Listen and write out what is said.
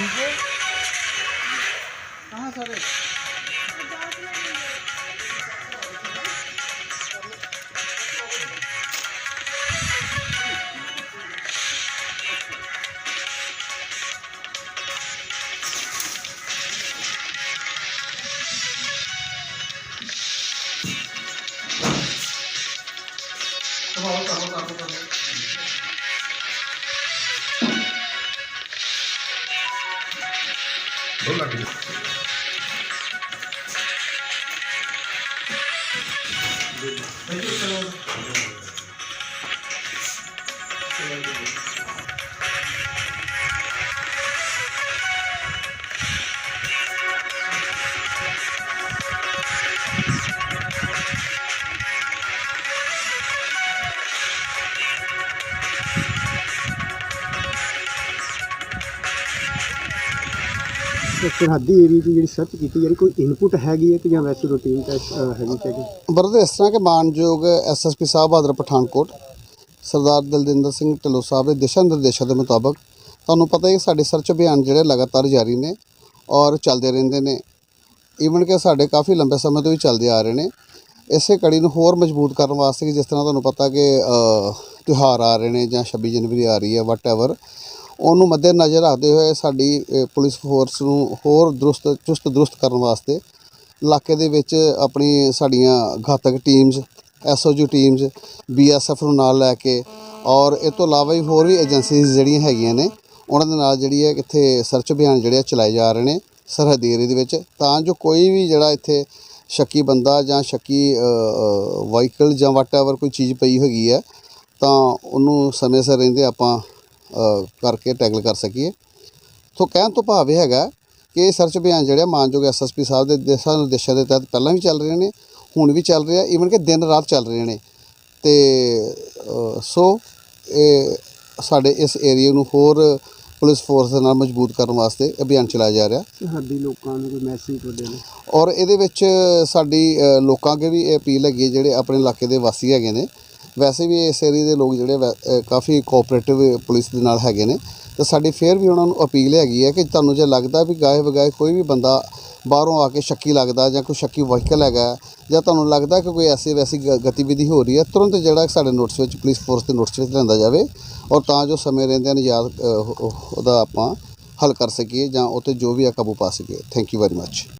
DJ कहाँ sir Hola, querido. Thank you, sir. ਸਰਹੱਦੀ area ਦੀ ਜਿਹੜੀ ਸਰਚ ਕੀਤੀ ਯਾਨੀ ਕੋਈ ਇਨਪੁਟ ਹੈਗੀ ਹੈ ਕਿ ਜਾਂ ਵੈਸੇ ਰੂਟੀਨ ਟੈਸਟ ਹੈਗੀ ਚੈਕਿੰਗ ਬਰਦਰ ਇਸ ਤਰ੍ਹਾਂ ਕਿ ਮਾਨਯੋਗ ਐਸਐਸਪੀ ਸਾਹਿਬ, ਬਹਾਦਰ ਪਠਾਨਕੋਟ, ਸਰਦਾਰ ਦਲਜਿੰਦਰ ਸਿੰਘ ਢਿੱਲੋਂ ਸਾਹਿਬ ਦੇ ਦਿਸ਼ਾ ਨਿਰਦੇਸ਼ਾਂ ਦੇ ਮੁਤਾਬਕ ਤੁਹਾਨੂੰ ਪਤਾ ਹੀ ਸਾਡੇ ਸਰਚ ਅਭਿਆਨ ਜਿਹੜੇ ਲਗਾਤਾਰ ਜਾਰੀ ਨੇ ਔਰ ਚੱਲਦੇ ਰਹਿੰਦੇ ਨੇ। ਈਵਨ ਕਿ ਸਾਡੇ ਕਾਫੀ ਲੰਬੇ ਸਮੇਂ ਤੋਂ ਵੀ ਚੱਲਦੇ ਆ ਰਹੇ ਨੇ। ਇਸੇ ਕੜੀ ਨੂੰ ਹੋਰ ਮਜ਼ਬੂਤ ਕਰਨ ਵਾਸਤੇ ਕਿ ਜਿਸ ਤਰ੍ਹਾਂ ਤੁਹਾਨੂੰ ਪਤਾ ਕਿ ਤਿਉਹਾਰ ਆ ਰਹੇ ਨੇ ਜਾਂ 26 ਜਨਵਰੀ ਆ ਰਹੀ ਹੈ ਵਟਐਵਰ ਉਹਨੂੰ ਮੱਦੇ ਨਜ਼ਰ ਰੱਖਦੇ ਹੋਏ ਸਾਡੀ ਪੁਲਿਸ ਫੋਰਸ ਨੂੰ ਹੋਰ ਦਰੁਸਤ, ਚੁਸਤ ਦਰੁਸਤ ਕਰਨ ਵਾਸਤੇ ਇਲਾਕੇ ਦੇ ਵਿੱਚ ਆਪਣੀ ਸਾਡੀਆਂ ਘਾਤਕ ਟੀਮਸ ਐਸਓਜੀ ਟੀਮਸ ਬੀਐਸਐਫ ਨੂੰ ਨਾਲ ਲੈ ਕੇ ਔਰ ਇਹ ਤੋਂ ਇਲਾਵਾ ਵੀ ਹੋਰ ਵੀ ਏਜੰਸੀਜ਼ ਜਿਹੜੀਆਂ ਹੈਗੀਆਂ ਨੇ, ਉਹਨਾਂ ਦੇ ਨਾਲ ਜਿਹੜੀ ਹੈ ਇੱਥੇ ਸਰਚ ਅਭਿਆਨ ਜਿਹੜੇ ਆ ਚਲਾਏ ਜਾ ਰਹੇ ਨੇ ਸਰਹੱਦੀ ਏਰੀਏ ਦੇ ਵਿੱਚ। ਤਾਂ ਜੋ ਕੋਈ ਵੀ ਜਿਹੜਾ ਇੱਥੇ ਸ਼ੱਕੀ ਬੰਦਾ ਜਾਂ ਸ਼ੱਕੀ ਵਾਹੀਕਲ ਜਾਂ ਵਟਐਵਰ ਕੋਈ ਚੀਜ਼ ਪਈ ਹੈਗੀ ਹੈ, ਤਾਂ ਉਹਨੂੰ ਸਮੇਂ ਸਿਰ ਰਹਿੰਦੇ ਆਪਾਂ ਕਰਕੇ ਟੈਕਲ ਕਰ ਸਕੀਏ। ਸੋ ਕਹਿਣ ਤੋਂ ਭਾਵ ਇਹ ਹੈਗਾ ਕਿ ਇਹ ਸਰਚ ਅਭਿਆਨ ਜਿਹੜਾ ਮਾਨਯੋਗ ਐਸਐਸਪੀ ਸਾਹਿਬ ਦੇ ਦਿਸ਼ਾ ਨਿਰਦੇਸ਼ਾਂ ਦੇ ਤਹਿਤ ਪਹਿਲਾਂ ਵੀ ਚੱਲ ਰਹੇ ਨੇ ਹੁਣ ਵੀ ਚੱਲ ਰਿਹਾ ਈਵਨ ਕਿ ਦਿਨ ਰਾਤ ਚੱਲ ਰਹੇ ਨੇ। ਤੇ ਸੋ ਇਹ ਸਾਡੇ ਇਸ ਏਰੀਆ ਨੂੰ ਹੋਰ ਪੁਲਿਸ ਫੋਰਸ ਦੇ ਨਾਲ ਮਜ਼ਬੂਤ ਕਰਨ ਵਾਸਤੇ ਅਭਿਆਨ ਚਲਾਇਆ ਜਾ ਰਿਹਾ। ਸਰਹੱਦੀ ਲੋਕਾਂ ਨੂੰ ਕੋਈ ਮੈਸੇਜ ਤੁਹਾਡੇ ਨੇ ਔਰ ਇਹਦੇ ਵਿੱਚ ਸਾਡੀ ਲੋਕਾਂ ਅੱਗੇ ਵੀ ਇਹ ਅਪੀਲ ਹੈਗੀ ਹੈ ਜਿਹੜੇ ਆਪਣੇ ਇਲਾਕੇ ਦੇ ਵਾਸੀ ਹੈਗੇ ਨੇ ਵੈਸੇ ਵੀ ਇਸ ਏਰੀਆ ਦੇ ਲੋਕ ਜਿਹੜੇ ਵੈ- ਅ, ਕਾਫੀ ਕੋਆਪਰੇਟਿਵ ਪੁਲਿਸ ਦੇ ਨਾਲ ਹੈਗੇ ਨੇ। ਤਾਂ ਸਾਡੀ ਫੇਰ ਵੀ ਉਹਨਾਂ ਨੂੰ ਅਪੀਲ ਹੈਗੀ ਹੈ ਕਿ ਤੁਹਾਨੂੰ ਜੇ ਲੱਗਦਾ ਵੀ ਗਾਏ ਵਗਾਏ ਕੋਈ ਵੀ ਬੰਦਾ ਬਾਹਰੋਂ ਆ ਕੇ ਸ਼ੱਕੀ ਲੱਗਦਾ ਜਾਂ ਕੋਈ ਸ਼ੱਕੀ ਵਹੀਕਲ ਹੈਗਾ ਜਾਂ ਤੁਹਾਨੂੰ ਲੱਗਦਾ ਕਿ ਕੋਈ ਐਸੀ ਵੈਸੀ ਗ- ਗਤੀਵਿਧੀ ਹੋ ਰਹੀ ਹੈ ਤੁਰੰਤ ਜਿਹੜਾ ਸਾਡੇ ਨੋਟਿਸ ਵਿੱਚ ਪੁਲਿਸ ਫੋਰਸ ਦੇ ਨੋਟਿਸ ਵਿੱਚ ਲਿਆਂਦਾ ਜਾਵੇ ਔਰ ਤਾਂ ਜੋ ਸਮੇਂ ਰਹਿੰਦਿਆਂ ਨਿਜਾਤ ਅ, ਉਹ- ਉਹਦਾ ਆਪਾਂ ਹੱਲ ਕਰ ਸਕੀਏ ਜਾਂ ਉਹ 'ਤੇ ਜੋ ਵੀ ਆ ਕਾਬੂ ਪਾ ਸਕੀਏ। Thank you very much